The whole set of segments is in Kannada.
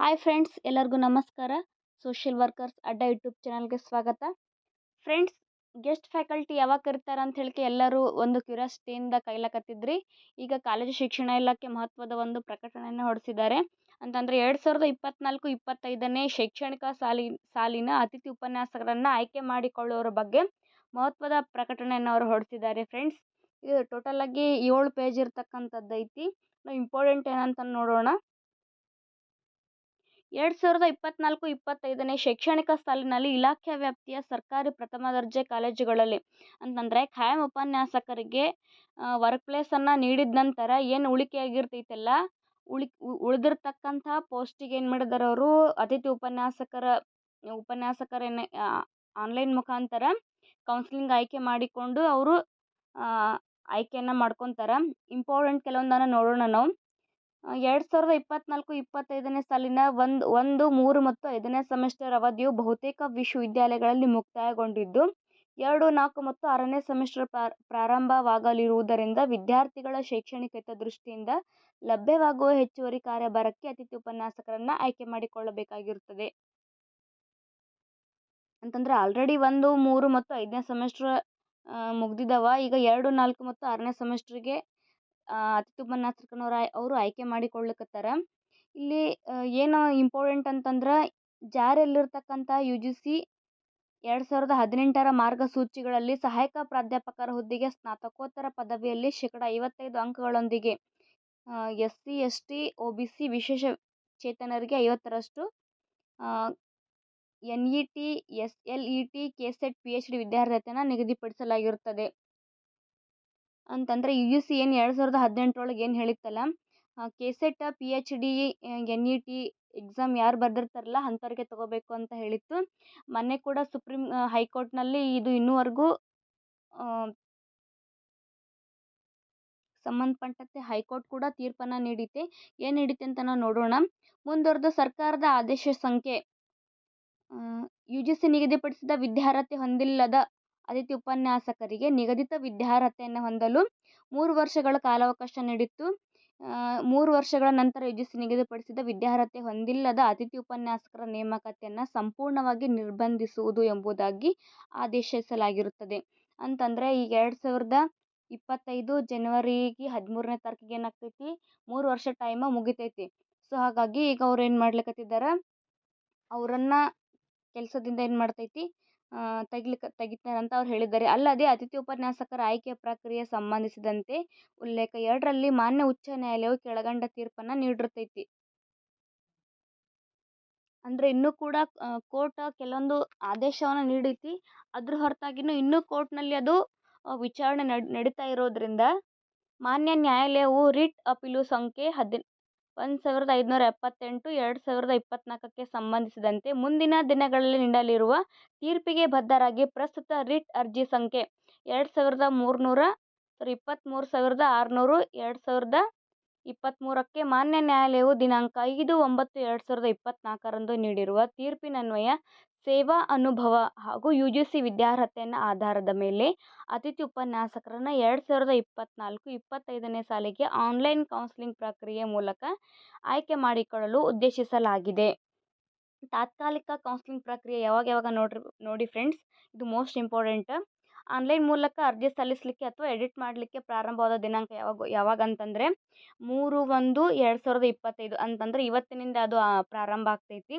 ಹಾಯ್ ಫ್ರೆಂಡ್ಸ್ ಎಲ್ಲರಿಗೂ ನಮಸ್ಕಾರ. ಸೋಷಿಯಲ್ ವರ್ಕರ್ಸ್ ಅಡ್ಡ ಯೂಟ್ಯೂಬ್ ಚಾನಲ್ಗೆ ಸ್ವಾಗತ. ಫ್ರೆಂಡ್ಸ್ ಗೆಸ್ಟ್ ಫ್ಯಾಕಲ್ಟಿ ಯಾವಾಗ ಕರೀತಾರೆ ಅಂತ ಹೇಳಿಕೆ ಎಲ್ಲರೂ ಒಂದು ಕ್ಯೂರಿಯಾಸಿಟಿಯಿಂದ ಕೈಲಕತ್ತಿದ್ರಿ. ಈಗ ಕಾಲೇಜು ಶಿಕ್ಷಣ ಇಲಾಖೆ ಮಹತ್ವದ ಒಂದು ಪ್ರಕಟಣೆಯನ್ನು ಹೊರಡಿಸಿದ್ದಾರೆ ಅಂತಂದರೆ ಎರಡು ಸಾವಿರದ ಇಪ್ಪತ್ನಾಲ್ಕು, ಇಪ್ಪತ್ತೈದನೇ ಶೈಕ್ಷಣಿಕ ಸಾಲಿ, ಸಾಲಿನ ಅತಿಥಿ ಉಪನ್ಯಾಸಕರನ್ನು ಆಯ್ಕೆ ಮಾಡಿಕೊಳ್ಳುವವರ ಬಗ್ಗೆ ಮಹತ್ವದ ಪ್ರಕಟಣೆಯನ್ನು ಅವರು ಹೊರಡಿಸಿದ್ದಾರೆ ಫ್ರೆಂಡ್ಸ್ ಇದು ಟೋಟಲಾಗಿ ಏಳು ಪೇಜ್ ಇರ್ತಕ್ಕಂಥದ್ದು ಐತಿ ನಾವು ಇಂಪಾರ್ಟೆಂಟ್ ಏನಂತ ನೋಡೋಣ. ಎರಡು ಸಾವಿರದ ಇಪ್ಪತ್ತ್ನಾಲ್ಕು ಇಪ್ಪತ್ತೈದನೇ ಶೈಕ್ಷಣಿಕ ಸಾಲಿನಲ್ಲಿ ಇಲಾಖೆ ವ್ಯಾಪ್ತಿಯ ಸರ್ಕಾರಿ ಪ್ರಥಮ ದರ್ಜೆ ಕಾಲೇಜುಗಳಲ್ಲಿ ಅಂತಂದರೆ ಖಾಯಂ ಉಪನ್ಯಾಸಕರಿಗೆ ವರ್ಕ್ ಪ್ಲೇಸನ್ನು ನೀಡಿದ ನಂತರ ಏನು ಉಳಿಕೆಯಾಗಿರ್ತೈತಲ್ಲ ಉಳಿ ಉಳಿದಿರ್ತಕ್ಕಂಥ ಪೋಸ್ಟಿಗೆ ಏನು ಮಾಡಿದಾರೆ ಅವರು? ಅತಿಥಿ ಉಪನ್ಯಾಸಕರ, ಉಪನ್ಯಾಸಕರೇನೆ ಆನ್ಲೈನ್ ಮುಖಾಂತರ ಕೌನ್ಸಿಲಿಂಗ್ ಆಯ್ಕೆ ಮಾಡಿಕೊಂಡು ಅವರು ಆಯ್ಕೆಯನ್ನು ಮಾಡ್ಕೊತಾರೆ. ಇಂಪಾರ್ಟೆಂಟ್ ಕೆಲವೊಂದನ್ನು ನೋಡೋಣ ನಾವು. ಎರಡು ಸಾವಿರದ ಇಪ್ಪತ್ತ್ನಾಲ್ಕು ಇಪ್ಪತ್ತೈದನೇ ಸಾಲಿನ ಒಂದು ಒಂದು, ಮೂರು ಮತ್ತು ಐದನೇ ಸೆಮಿಸ್ಟರ್ ಅವಧಿಯು ಬಹುತೇಕ ವಿಶ್ವವಿದ್ಯಾಲಯಗಳಲ್ಲಿ ಮುಕ್ತಾಯಗೊಂಡಿದ್ದು, ಎರಡು, ನಾಲ್ಕು ಮತ್ತು ಆರನೇ ಸೆಮಿಸ್ಟರ್ ಪ್ರಾರಂಭವಾಗಲಿರುವುದರಿಂದ ವಿದ್ಯಾರ್ಥಿಗಳ ಶೈಕ್ಷಣಿಕ ಹಿತದೃಷ್ಟಿಯಿಂದ ಲಭ್ಯವಾಗುವ ಹೆಚ್ಚುವರಿ ಕಾರ್ಯಭಾರಕ್ಕೆ ಅತಿಥಿ ಉಪನ್ಯಾಸಕರನ್ನು ಆಯ್ಕೆ ಮಾಡಿಕೊಳ್ಳಬೇಕಾಗಿರುತ್ತದೆ. ಅಂತಂದ್ರೆ ಆಲ್ರೆಡಿ ಒಂದು, ಮೂರು ಮತ್ತು ಐದನೇ ಸೆಮಿಸ್ಟ್ರ್ ಮುಗ್ದಿದ್ದಾವೆ ಈಗ ಎರಡು, ನಾಲ್ಕು ಮತ್ತು ಆರನೇ ಸೆಮಿಸ್ಟ್ರಿಗೆ ಉಪನ್ಯಾಸಕನವ್ರು ಅವರು ಆಯ್ಕೆ ಮಾಡಿಕೊಳ್ಳಕತ್ತಾರ. ಇಲ್ಲಿ ಏನು ಇಂಪಾರ್ಟೆಂಟ್ ಅಂತಂದ್ರೆ ಜಾರಿಯಲ್ಲಿರ್ತಕ್ಕಂಥ ಯು ಜಿ ಸಿ ಎರಡು ಸಾವಿರದ ಹದಿನೆಂಟರ ಮಾರ್ಗಸೂಚಿಗಳಲ್ಲಿ ಸಹಾಯಕ ಪ್ರಾಧ್ಯಾಪಕರ ಹುದ್ದೆಗೆ ಸ್ನಾತಕೋತ್ತರ ಪದವಿಯಲ್ಲಿ ಶೇಕಡ ಐವತ್ತೈದು ಅಂಕಗಳೊಂದಿಗೆ S C S T O B C ವಿಶೇಷ ಚೇತನರಿಗೆ ಐವತ್ತರಷ್ಟು N E T, S L E T, K SET, P H D ನಿಗದಿಪಡಿಸಲಾಗಿರುತ್ತದೆ. ಅಂತಂದರೆ ಯು ಯು ಸಿ ಏನು ಎರಡು ಸಾವಿರದ ಹದಿನೆಂಟರೊಳಗೆ ಏನು ಹೇಳಿತ್ತಲ್ಲ K SET P H D N E T exam ಯಾರು ಬರೆದಿರ್ತಾರಲ್ಲ ಅಂಥವ್ರಿಗೆ ತೊಗೋಬೇಕು ಅಂತ ಹೇಳಿತ್ತು. ಮೊನ್ನೆ ಕೂಡ ಸುಪ್ರೀಂ ಹೈಕೋರ್ಟ್ನಲ್ಲಿ ಇದು ಇನ್ನೂವರೆಗೂ ಸಂಬಂಧಪಟ್ಟಂತೆ ಹೈಕೋರ್ಟ್ ಕೂಡ ತೀರ್ಪನ್ನು ನೀಡಿತೆ ಏನು ನೀಡಿತೆ ಅಂತ ನಾವು ನೋಡೋಣ. ಮುಂದುವರೆದು ಸರ್ಕಾರದ ಆದೇಶ ಸಂಖ್ಯೆ ಯು ಜಿ ಸಿ ನಿಗದಿಪಡಿಸಿದ ವಿದ್ಯಾರ್ಹತೆ ಹೊಂದಿಲ್ಲದ ಅತಿಥಿ ಉಪನ್ಯಾಸಕರಿಗೆ ನಿಗದಿತ ವಿದ್ಯಾರ್ಹತೆಯನ್ನು ಹೊಂದಲು ಮೂರು ವರ್ಷಗಳ ಕಾಲಾವಕಾಶ ನೀಡಿತ್ತು. ಮೂರು ವರ್ಷಗಳ ನಂತರ ಯು ನಿಗದಿಪಡಿಸಿದ ವಿದ್ಯಾರ್ಹತೆ ಹೊಂದಿಲ್ಲದ ಅತಿಥಿ ಉಪನ್ಯಾಸಕರ ನೇಮಕಾತಿಯನ್ನು ಸಂಪೂರ್ಣವಾಗಿ ನಿರ್ಬಂಧಿಸುವುದು ಎಂಬುದಾಗಿ ಆದೇಶಿಸಲಾಗಿರುತ್ತದೆ. ಅಂತಂದರೆ ಈಗ ಎರಡು ಸಾವಿರದ ಇಪ್ಪತ್ತೈದು ಜನವರಿಗೆ ಹದಿಮೂರನೇ ತಾರೀಕಿಗೆ ಏನಾಗ್ತೈತಿ? ಮೂರು ವರ್ಷ ಟೈಮ ಮುಗಿತೈತಿ. ಸೊ ಹಾಗಾಗಿ ಈಗ ಅವ್ರು ಏನು ಮಾಡ್ಲಿಕತ್ತಿದ್ದಾರೆ ಅವರನ್ನು ಕೆಲಸದಿಂದ ಏನು ಮಾಡ್ತೈತಿ? ತೆಗಿಲಿಕ್ಕೆ ತೆಗಿತಾರೆ ಅಂತ ಅವ್ರು ಹೇಳಿದ್ದಾರೆ. ಅಲ್ಲದೆ ಅತಿಥಿ ಉಪನ್ಯಾಸಕರ ಆಯ್ಕೆ ಪ್ರಕ್ರಿಯೆ ಸಂಬಂಧಿಸಿದಂತೆ ಉಲ್ಲೇಖ ಎರಡರಲ್ಲಿ ಮಾನ್ಯ ಉಚ್ಚ ನ್ಯಾಯಾಲಯವು ಕೆಳಗಂಡ ತೀರ್ಪನ್ನು ನೀಡಿರ್ತೈತಿ. ಅಂದರೆ ಇನ್ನೂ ಕೂಡ ಕೋರ್ಟ್ ಕೆಲವೊಂದು ಆದೇಶವನ್ನು ನೀಡೈತಿ. ಅದ್ರ ಹೊರತಾಗಿನೂ ಇನ್ನೂ ಕೋರ್ಟ್ನಲ್ಲಿ ಅದು ವಿಚಾರಣೆ ನಡ್, ನಡೀತಾ ಇರೋದರಿಂದ ಮಾನ್ಯ ನ್ಯಾಯಾಲಯವು ರಿಟ್ ಅಪೀಲು ಸಂಖ್ಯೆ ಹದಿ ಒಂದು ಸಾವಿರದ ಐದುನೂರ ಎಪ್ಪತ್ತೆಂಟು ಎರಡು ಸಾವಿರದ ಇಪ್ಪತ್ತ್ನಾಲ್ಕಕ್ಕೆ ಸಂಬಂಧಿಸಿದಂತೆ ಮುಂದಿನ ದಿನಗಳಲ್ಲಿ ನೀಡಲಿರುವ ತೀರ್ಪಿಗೆ ಬದ್ಧರಾಗಿ ಪ್ರಸ್ತುತ ರಿಟ್ ಅರ್ಜಿ ಸಂಖ್ಯೆ ಎರಡು ಸಾವಿರದ ಮೂರುನೂರ ಸಾರಿ ಇಪ್ಪತ್ತ್ಮೂರು ಸಾವಿರದ ಆರುನೂರು ಎರಡು ಸಾವಿರದ ಇಪ್ಪತ್ತ್ಮೂರಕ್ಕೆ ಮಾನ್ಯ ನ್ಯಾಯಾಲಯವು ದಿನಾಂಕ ಐದು ಒಂಬತ್ತು ಎರಡು ಸಾವಿರದ ಇಪ್ಪತ್ತ್ನಾಲ್ಕರಂದು ನೀಡಿರುವ ತೀರ್ಪಿನನ್ವಯ ಸೇವಾ ಅನುಭವ ಹಾಗೂ ಯು ಜಿ ಸಿ ವಿದ್ಯಾರ್ಹತೆಯನ್ನು ಆಧಾರದ ಮೇಲೆ ಅತಿಥಿ ಉಪನ್ಯಾಸಕರನ್ನು ಎರಡು ಸಾವಿರದ ಇಪ್ಪತ್ತ್ನಾಲ್ಕು ಇಪ್ಪತ್ತೈದನೇ ಸಾಲಿಗೆ ಆನ್ಲೈನ್ ಕೌನ್ಸಿಲಿಂಗ್ ಪ್ರಕ್ರಿಯೆ ಮೂಲಕ ಆಯ್ಕೆ ಮಾಡಿಕೊಳ್ಳಲು ಉದ್ದೇಶಿಸಲಾಗಿದೆ. ತಾತ್ಕಾಲಿಕ ಕೌನ್ಸಿಲಿಂಗ್ ಪ್ರಕ್ರಿಯೆ ಯಾವಾಗ ಯಾವಾಗ ನೋಡ್ರಿ, ನೋಡಿ ಫ್ರೆಂಡ್ಸ್, ಇದು ಮೋಸ್ಟ್ ಇಂಪಾರ್ಟೆಂಟ್. ಆನ್ಲೈನ್ ಮೂಲಕ ಅರ್ಜಿ ಸಲ್ಲಿಸಲಿಕ್ಕೆ ಅಥವಾ ಎಡಿಟ್ ಮಾಡಲಿಕ್ಕೆ ಪ್ರಾರಂಭವಾದ ದಿನಾಂಕ ಯಾವಾಗ ಯಾವಾಗ ಅಂತಂದರೆ ಮೂರು ಒಂದು ಎರಡು ಸಾವಿರದ ಇಪ್ಪತ್ತೈದು ಅಂತಂದರೆ ಇವತ್ತಿನಿಂದ ಅದು ಪ್ರಾರಂಭ ಆಗ್ತೈತಿ.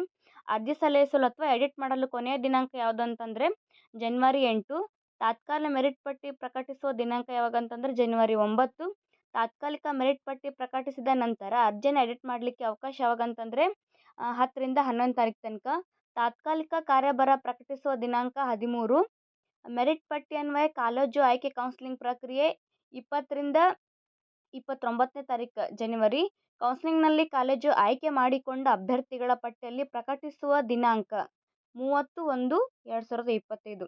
ಅರ್ಜಿ ಸಲ್ಲಿಸಲು ಅಥವಾ ಎಡಿಟ್ ಮಾಡಲು ಕೊನೆಯ ದಿನಾಂಕ ಯಾವುದು ಅಂತಂದರೆ ಜನ್ವರಿ ಎಂಟು. ತಾತ್ಕಾಲ ಮೆರಿಟ್ ಪಟ್ಟಿ ಪ್ರಕಟಿಸುವ ದಿನಾಂಕ ಯಾವಾಗ ಅಂತಂದರೆ ಜನವರಿ ಒಂಬತ್ತು. ತಾತ್ಕಾಲಿಕ ಮೆರಿಟ್ ಪಟ್ಟಿ ಪ್ರಕಟಿಸಿದ ನಂತರ ಅರ್ಜಿನ ಎಡಿಟ್ ಮಾಡಲಿಕ್ಕೆ ಅವಕಾಶ ಯಾವಾಗ ಅಂತಂದರೆ ಹತ್ತರಿಂದ ಹನ್ನೊಂದು ತಾರೀಕು ತನಕ. ತಾತ್ಕಾಲಿಕ ಕಾರ್ಯಭಾರ ಪ್ರಕಟಿಸುವ ದಿನಾಂಕ ಹದಿಮೂರು. ಮೆರಿಟ್ ಪಟ್ಟಿ ಅನ್ವಯ ಕಾಲೇಜು ಆಯ್ಕೆ ಕೌನ್ಸಿಲಿಂಗ್ ಪ್ರಕ್ರಿಯೆ ಇಪ್ಪತ್ತರಿಂದ ಇಪ್ಪತ್ತೊಂಬತ್ತನೇ ತಾರೀಕು ಜನವರಿ. ಕೌನ್ಸ್ಲಿಂಗ್ನಲ್ಲಿ ಕಾಲೇಜು ಆಯ್ಕೆ ಮಾಡಿಕೊಂಡ ಅಭ್ಯರ್ಥಿಗಳ ಪಟ್ಟಿಯಲ್ಲಿ ಪ್ರಕಟಿಸುವ ದಿನಾಂಕ ಮೂವತ್ತು ಒಂದು ಎರಡು ಸಾವಿರದ ಇಪ್ಪತ್ತೈದು.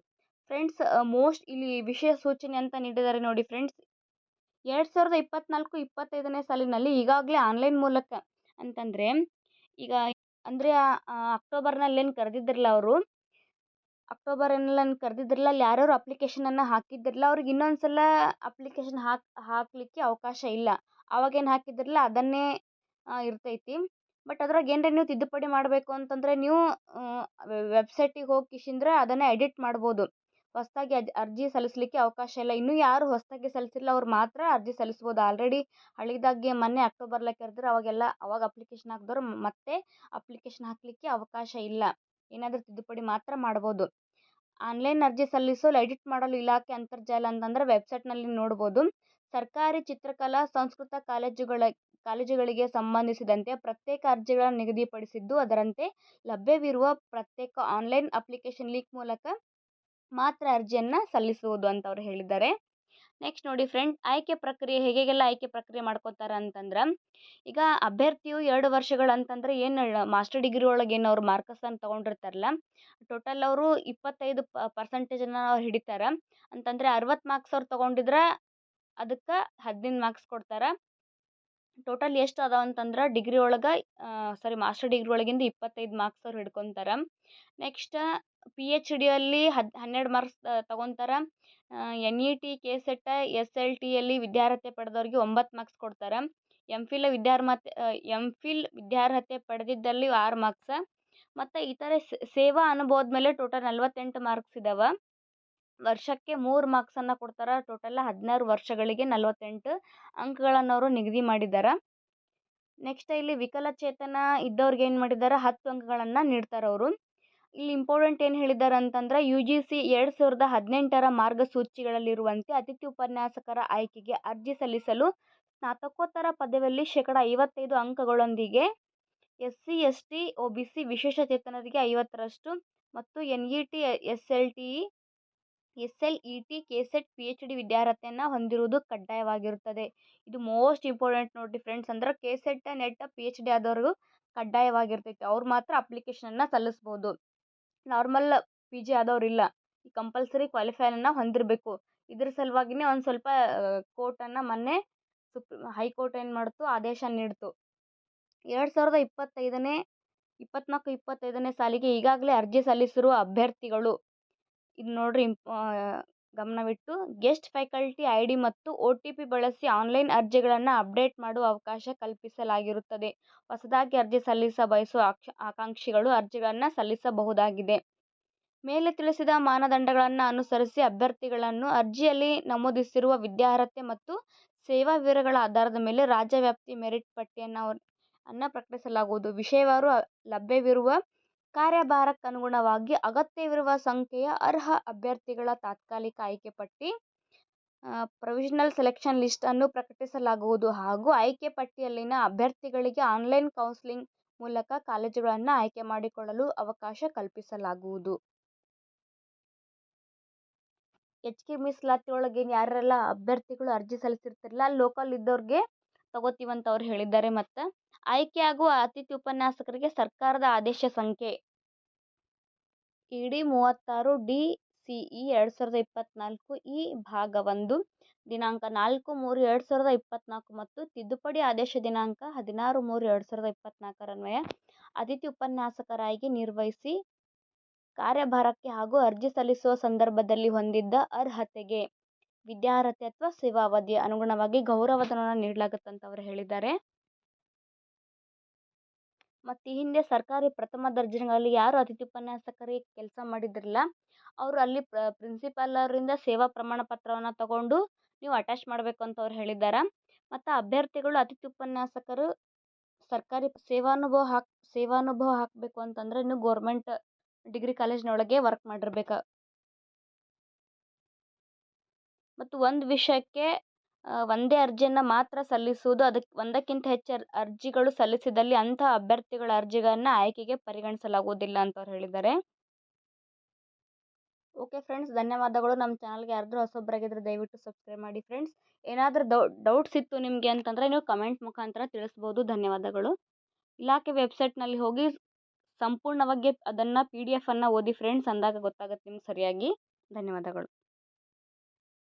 ಫ್ರೆಂಡ್ಸ್ ಮೋಸ್ಟ್ ಇಲ್ಲಿ ವಿಷಯ ಸೂಚನೆ ಅಂತ ನೀಡಿದ್ದಾರೆ ನೋಡಿ ಫ್ರೆಂಡ್ಸ್, ಎರಡು ಸಾವಿರದ ಇಪ್ಪತ್ತ್ನಾಲ್ಕು ಇಪ್ಪತ್ತೈದನೇ ಸಾಲಿನಲ್ಲಿ ಈಗಾಗಲೇ ಆನ್ಲೈನ್ ಮೂಲಕ ಅಂತಂದರೆ, ಈಗ ಅಂದರೆ ಅಕ್ಟೋಬರ್ನಲ್ಲಿ ಏನು ಕರೆದಿದ್ರಲ್ಲ ಅವರು ಅಕ್ಟೋಬರನಲ್ಲಿ ಕರೆದಿದ್ರಲ್ಲ ಅಲ್ಲಿ ಯಾರ್ಯಾರು ಅಪ್ಲಿಕೇಶನನ್ನು ಹಾಕಿದ್ರಲ್ಲ ಅವ್ರಿಗೆ ಇನ್ನೊಂದು ಸಲ ಅಪ್ಲಿಕೇಶನ್ ಹಾಕಿ, ಹಾಕಲಿಕ್ಕೆ ಅವಕಾಶ ಇಲ್ಲ. ಆವಾಗೇನು ಹಾಕಿದ್ರಲ್ಲ, ಅದನ್ನೇ ಇರ್ತೈತಿ. ಬಟ್ ಅದ್ರಾಗ ಏನರ ನೀವು ತಿದ್ದುಪಡಿ ಮಾಡಬೇಕು ಅಂತಂದರೆ ನೀವು ವೆಬ್ಸೈಟಿಗೆ ಹೋಗಿ ಕಿಶಿಂದ್ರ ಅದನ್ನು ಎಡಿಟ್ ಮಾಡ್ಬೋದು. ಹೊಸದಾಗಿ ಅರ್ಜಿ ಸಲ್ಲಿಸಲಿಕ್ಕೆ ಅವಕಾಶ ಇಲ್ಲ. ಇನ್ನೂ ಯಾರು ಹೊಸದಾಗಿ ಸಲ್ಲಿಸಿಲ್ಲ ಅವ್ರು ಮಾತ್ರ ಅರ್ಜಿ ಸಲ್ಲಿಸ್ಬೋದು. ಆಲ್ರೆಡಿ ಹಳೇದಾಗಿ ಮೊನ್ನೆ ಅಕ್ಟೋಬರ್ಲೆ ಕರೆದ್ರು ಅವಾಗೆಲ್ಲ, ಅವಾಗ ಅಪ್ಲಿಕೇಶನ್ ಹಾಕ್ದವ್ರು ಮತ್ತೆ ಅಪ್ಲಿಕೇಶನ್ ಹಾಕಲಿಕ್ಕೆ ಅವಕಾಶ ಇಲ್ಲ. ಏನಾದರೂ ತಿದ್ದುಪಡಿ ಮಾತ್ರ ಮಾಡ್ಬೋದು. ಆನ್ಲೈನ್ ಅರ್ಜಿ ಸಲ್ಲಿಸಲು, ಎಡಿಟ್ ಮಾಡಲು ಇಲಾಖೆ ಅಂತರ್ಜಾಲ ಅಂತಂದ್ರೆ ವೆಬ್ಸೈಟ್ನಲ್ಲಿ ನೋಡ್ಬೋದು. ಸರ್ಕಾರಿ ಚಿತ್ರಕಲಾ, ಸಂಸ್ಕೃತ ಕಾಲೇಜುಗಳ, ಕಾಲೇಜುಗಳಿಗೆ ಸಂಬಂಧಿಸಿದಂತೆ ಪ್ರತ್ಯೇಕ ಅರ್ಜಿಗಳನ್ನು ನಿಗದಿಪಡಿಸಿದ್ದು, ಅದರಂತೆ ಲಭ್ಯವಿರುವ ಪ್ರತ್ಯೇಕ ಆನ್ಲೈನ್ ಅಪ್ಲಿಕೇಶನ್ ಲಿಂಕ್ ಮೂಲಕ ಮಾತ್ರ ಅರ್ಜಿಯನ್ನು ಸಲ್ಲಿಸುವುದು ಅಂತ ಅವ್ರು ಹೇಳಿದ್ದಾರೆ. ನೆಕ್ಸ್ಟ್ ನೋಡಿ ಫ್ರೆಂಡ್, ಆಯ್ಕೆ ಪ್ರಕ್ರಿಯೆ ಹೇಗೆಲ್ಲ ಆಯ್ಕೆ ಪ್ರಕ್ರಿಯೆ ಮಾಡ್ಕೋತಾರೆ ಅಂತಂದ್ರೆ, ಈಗ ಅಭ್ಯರ್ಥಿಯು ಎರಡು ವರ್ಷಗಳು ಅಂತಂದ್ರೆ ಏನು ಮಾಸ್ಟರ್ ಡಿಗ್ರಿ ಒಳಗೆ ಏನು ಅವ್ರು ಮಾರ್ಕಸನ್ನು ತೊಗೊಂಡಿರ್ತಾರಲ್ಲ, ಟೋಟಲ್ ಅವರು ಇಪ್ಪತ್ತೈದು ಪರ್ಸೆಂಟೇಜನ್ನು ಅವ್ರು ಹಿಡಿತಾರೆ. ಅಂತಂದರೆ ಅರವತ್ತು ಮಾರ್ಕ್ಸ್ ಅವ್ರು ತೊಗೊಂಡಿದ್ರೆ ಅದಕ್ಕೆ ಹದಿನೈದು ಮಾರ್ಕ್ಸ್ ಕೊಡ್ತಾರೆ. ಟೋಟಲ್ ಎಷ್ಟು ಅದಾವ ಅಂತಂದ್ರೆ ಡಿಗ್ರಿ ಒಳಗೆ ಸಾರಿ ಮಾಸ್ಟರ್ ಡಿಗ್ರಿ ಒಳಗಿಂದ ಇಪ್ಪತ್ತೈದು ಮಾರ್ಕ್ಸ್ ಅವ್ರು ಹಿಡ್ಕೊತಾರೆ. ನೆಕ್ಸ್ಟ್ ಪಿ ಎಚ್ ಡಿಯಲ್ಲಿ ಹದ್, ಹನ್ನೆರಡು marks ತೊಗೊತಾರೆ. N E T K SET S L ಟಿಯಲ್ಲಿ ವಿದ್ಯಾರ್ಹತೆ ಪಡೆದವ್ರಿಗೆ ಒಂಬತ್ತು ಮಾರ್ಕ್ಸ್ ಕೊಡ್ತಾರೆ. ಎಂ ಫಿಲ್ ವಿದ್ಯಾರ್ಹತೆ ಎಂ ಫಿಲ್ ವಿದ್ಯಾರ್ಹತೆ ಪಡೆದಿದ್ದಲ್ಲಿ ಆರು ಮಾರ್ಕ್ಸ್ ಮತ್ತು ಇತರೆ ಸೇವಾ ಅನುಭವದ ಮೇಲೆ ಟೋಟಲ್ ನಲ್ವತ್ತೆಂಟು ಮಾರ್ಕ್ಸ್ ಇದಾವೆ. ವರ್ಷಕ್ಕೆ ಮೂರು ಮಾರ್ಕ್ಸನ್ನು ಕೊಡ್ತಾರೆ. ಟೋಟಲ್ ಹದಿನಾರು ವರ್ಷಗಳಿಗೆ ನಲ್ವತ್ತೆಂಟು ಅಂಕಗಳನ್ನು ಅವರು ನಿಗದಿ ಮಾಡಿದ್ದಾರೆ ನೆಕ್ಸ್ಟ್ ಇಲ್ಲಿ ವಿಕಲಚೇತನ ಇದ್ದವ್ರಿಗೆ ಏನು ಮಾಡಿದ್ದಾರೆ ಹತ್ತು ಅಂಕಗಳನ್ನು ನೀಡ್ತಾರೆ ಅವರು. ಇಲ್ಲಿ ಇಂಪಾರ್ಟೆಂಟ್ ಏನು ಹೇಳಿದ್ದಾರೆ ಅಂತಂದ್ರೆ ಯು ಜಿ ಸಿ ಎರಡು ಸಾವಿರದ ಹದಿನೆಂಟರ ಮಾರ್ಗಸೂಚಿಗಳಲ್ಲಿರುವಂತೆ ಅತಿಥಿ ಉಪನ್ಯಾಸಕರ ಆಯ್ಕೆಗೆ ಅರ್ಜಿ ಸಲ್ಲಿಸಲು ಸ್ನಾತಕೋತ್ತರ ಪದವಿಯಲ್ಲಿ ಶೇಕಡ ಐವತ್ತೈದು ಅಂಕಗಳೊಂದಿಗೆ S C S T O B C ವಿಶೇಷಚೇತನರಿಗೆ ಐವತ್ತರಷ್ಟು ಮತ್ತು N E T S L T S L, E T, K SET P H D ವಿದ್ಯಾರ್ಹತೆಯನ್ನು ಹೊಂದಿರುವುದು ಕಡ್ಡಾಯವಾಗಿರುತ್ತದೆ. ಇದು ಮೋಸ್ಟ್ ಇಂಪಾರ್ಟೆಂಟ್ ನೋಡಿ ಫ್ರೆಂಡ್ಸ್, ಅಂದ್ರೆ K SET NET, P H D ಆದವ್ರಿಗೂ ಕಡ್ಡಾಯವಾಗಿರ್ತೈತಿ. ಅವ್ರು ಮಾತ್ರ ಅಪ್ಲಿಕೇಶನನ್ನು ಸಲ್ಲಿಸ್ಬೋದು. ನಾರ್ಮಲ್ ಪಿ ಜಿ ಆದವ್ರಿಲ್ಲ. ಈ ಕಂಪಲ್ಸರಿ ಕ್ವಾಲಿಫೈಯನ್ನು ಹೊಂದಿರಬೇಕು. ಇದ್ರ ಸಲುವಾಗಿನೇ ಒಂದು ಸ್ವಲ್ಪ ಕೋರ್ಟನ್ನು ಮೊನ್ನೆ ಸುಪ್ ಹೈಕೋರ್ಟ್ ಏನು ಮಾಡ್ತು, ಆದೇಶ ನೀಡ್ತು. ಎರಡು ಸಾವಿರದ ಇಪ್ಪತ್ತೈದನೇ, ಇಪ್ಪತ್ನಾಲ್ಕು, ಇಪ್ಪತ್ತೈದನೇ ಸಾಲಿಗೆ ಈಗಾಗಲೇ ಅರ್ಜಿ ಸಲ್ಲಿಸಿರುವ ಅಭ್ಯರ್ಥಿಗಳು ಇದು ನೋಡ್ರಿ ಗಮನವಿಟ್ಟು ಗೆಸ್ಟ್ ಫ್ಯಾಕಲ್ಟಿ ಐ ಡಿ ಮತ್ತು ಒ ಟಿ ಪಿ ಬಳಸಿ ಆನ್ಲೈನ್ ಅರ್ಜಿಗಳನ್ನು ಅಪ್ಡೇಟ್ ಮಾಡುವ ಅವಕಾಶ ಕಲ್ಪಿಸಲಾಗಿರುತ್ತದೆ. ಹೊಸದಾಗಿ ಅರ್ಜಿ ಸಲ್ಲಿಸ ಬಯಸುವ ಆಕ್ಷ, ಆಕಾಂಕ್ಷಿಗಳು ಅರ್ಜಿಗಳನ್ನು ಸಲ್ಲಿಸಬಹುದಾಗಿದೆ. ಮೇಲೆ ತಿಳಿಸಿದ ಮಾನದಂಡಗಳನ್ನು ಅನುಸರಿಸಿ ಅಭ್ಯರ್ಥಿಗಳನ್ನು ಅರ್ಜಿಯಲ್ಲಿ ನಮೂದಿಸಿರುವ ವಿದ್ಯಾರ್ಹತೆ ಮತ್ತು ಸೇವಾ ವಿವರಗಳ ಆಧಾರದ ಮೇಲೆ ರಾಜ್ಯ ವ್ಯಾಪ್ತಿ ಮೆರಿಟ್ ಪಟ್ಟಿಯನ್ನು ಅನ್ನು ಪ್ರಕಟಿಸಲಾಗುವುದು. ವಿಷಯವಾರು ಲಭ್ಯವಿರುವ ಕಾರ್ಯಭಾರಕ್ಕನುಗುಣವಾಗಿ ಅಗತ್ಯವಿರುವ ಸಂಖ್ಯೆಯ ಅರ್ಹ ಅಭ್ಯರ್ಥಿಗಳ ತಾತ್ಕಾಲಿಕ ಆಯ್ಕೆ ಪಟ್ಟಿ ಪ್ರೊವಿಷನಲ್ ಸೆಲೆಕ್ಷನ್ ಲಿಸ್ಟನ್ನು ಪ್ರಕಟಿಸಲಾಗುವುದು ಹಾಗೂ ಆಯ್ಕೆ ಪಟ್ಟಿಯಲ್ಲಿನ ಅಭ್ಯರ್ಥಿಗಳಿಗೆ ಆನ್ಲೈನ್ ಕೌನ್ಸಿಲಿಂಗ್ ಮೂಲಕ ಕಾಲೇಜುಗಳನ್ನು ಆಯ್ಕೆ ಮಾಡಿಕೊಳ್ಳಲು ಅವಕಾಶ ಕಲ್ಪಿಸಲಾಗುವುದು. ಎಚ್‌ಕೆ ಮೀಸಲಾತಿ ಒಳಗೆ ಯಾರೆಲ್ಲ ಅಭ್ಯರ್ಥಿಗಳು ಅರ್ಜಿ ಸಲ್ಲಿಸಿರ್ತಾರಲ್ಲ ಲೋಕಲ್ ಇದ್ದವ್ರಿಗೆ ತಗೋತೀವಂತ ಅವ್ರು ಹೇಳಿದ್ದಾರೆ ಮತ್ತು ಆಗುವ ಅತಿಥಿ ಉಪನ್ಯಾಸಕರಿಗೆ ಸರ್ಕಾರದ ಆದೇಶ ಸಂಖ್ಯೆ ಇ ಡಿ ಮೂವತ್ತಾರು ಡಿ ಸಿ ಇ ಎರಡು ಸಾವಿರದ ಇಪ್ಪತ್ತ್ನಾಲ್ಕು ಈ ಭಾಗ ಒಂದು, ದಿನಾಂಕ ನಾಲ್ಕು ಮೂರು ಎರಡು ಸಾವಿರದ ಇಪ್ಪತ್ತ್ನಾಲ್ಕು ಮತ್ತು ತಿದ್ದುಪಡಿ ಆದೇಶ ದಿನಾಂಕ ಹದಿನಾರು ಮೂರು ಎರಡು ಸಾವಿರದ ಇಪ್ಪತ್ತ್ನಾಲ್ಕರನ್ವಯ ಅತಿಥಿ ಉಪನ್ಯಾಸಕರಾಗಿ ನಿರ್ವಹಿಸಿ ಕಾರ್ಯಭಾರಕ್ಕೆ ಹಾಗೂ ಅರ್ಜಿ ಸಲ್ಲಿಸುವ ಸಂದರ್ಭದಲ್ಲಿ ಹೊಂದಿದ್ದ ಅರ್ಹತೆಗೆ ವಿದ್ಯಾರ್ಹತೆ ಅಥವಾ ಸೇವಾವಧಿಯ ಅನುಗುಣವಾಗಿ ಗೌರವಧನವನ್ನು ಅಂತ ಅವ್ರು ಹೇಳಿದ್ದಾರೆ. ಮತ್ತು ಈ ಹಿಂದೆ ಸರ್ಕಾರಿ ಪ್ರಥಮ ದರ್ಜೆಗಳಲ್ಲಿ ಯಾರು ಅತಿಥಿ ಉಪನ್ಯಾಸಕರಿಗೆ ಕೆಲಸ ಮಾಡಿದ್ರಲ್ಲ, ಅವರು ಅಲ್ಲಿ ಪ್ರಿನ್ಸಿಪಾಲರಿಂದ ಸೇವಾ ಪ್ರಮಾಣ ಪತ್ರವನ್ನು ತಗೊಂಡು ನೀವು ಅಟ್ಯಾಚ್ ಮಾಡಬೇಕು ಅಂತ ಅವ್ರು ಹೇಳಿದ್ದಾರೆ. ಮತ್ತು ಅಭ್ಯರ್ಥಿಗಳು ಅತಿಥಿ ಉಪನ್ಯಾಸಕರು ಸರ್ಕಾರಿ ಸೇವಾನುಭವ ಹಾಕಿ, ಸೇವಾನುಭವ ಹಾಕಬೇಕು ಅಂತಂದರೆ ನೀವು ಗೋರ್ಮೆಂಟ್ ಡಿಗ್ರಿ ಕಾಲೇಜ್ನೊಳಗೆ ವರ್ಕ್ ಮಾಡಿರ್ಬೇಕು. ಮತ್ತು ಒಂದು ವಿಷಯಕ್ಕೆ ಒಂದೇ ಅರ್ಜಿಯನ್ನು ಮಾತ್ರ ಸಲ್ಲಿಸುವುದು ಅದಕ್ಕೆ ಒಂದಕ್ಕಿಂತ ಹೆಚ್ಚು ಅರ್ಜಿಗಳು ಸಲ್ಲಿಸಿದಲ್ಲಿ ಅಂಥ ಅಭ್ಯರ್ಥಿಗಳ ಅರ್ಜಿಗಳನ್ನು ಆಯ್ಕೆಗೆ ಪರಿಗಣಿಸಲಾಗುವುದಿಲ್ಲ ಅಂತ ಅವ್ರು ಹೇಳಿದ್ದಾರೆ. ಓಕೆ ಫ್ರೆಂಡ್ಸ್, ಧನ್ಯವಾದಗಳು. ನಮ್ಮ ಚಾನಲ್ಗೆ ಯಾರಾದರೂ ಹೊಸೊಬ್ಬರಾಗಿದ್ದರೆ ದಯವಿಟ್ಟು ಸಬ್ಸ್ಕ್ರೈಬ್ ಮಾಡಿ ಫ್ರೆಂಡ್ಸ್. ಏನಾದರೂ ಡೌಟ್ಸ್ ಇತ್ತು ನಿಮಗೆ ಅಂತಂದರೆ ನೀವು ಕಮೆಂಟ್ ಮುಖಾಂತರ ತಿಳಿಸ್ಬೋದು. ಧನ್ಯವಾದಗಳು. ಇಲಾಖೆ ವೆಬ್ಸೈಟ್ನಲ್ಲಿ ಹೋಗಿ ಸಂಪೂರ್ಣವಾಗಿ ಅದನ್ನು ಪಿ ಡಿ ಎಫನ್ನು ಓದಿ ಫ್ರೆಂಡ್ಸ್, ಅಂದಾಗ ಗೊತ್ತಾಗುತ್ತೆ ನಿಮ್ಗೆ ಸರಿಯಾಗಿ. ಧನ್ಯವಾದಗಳು.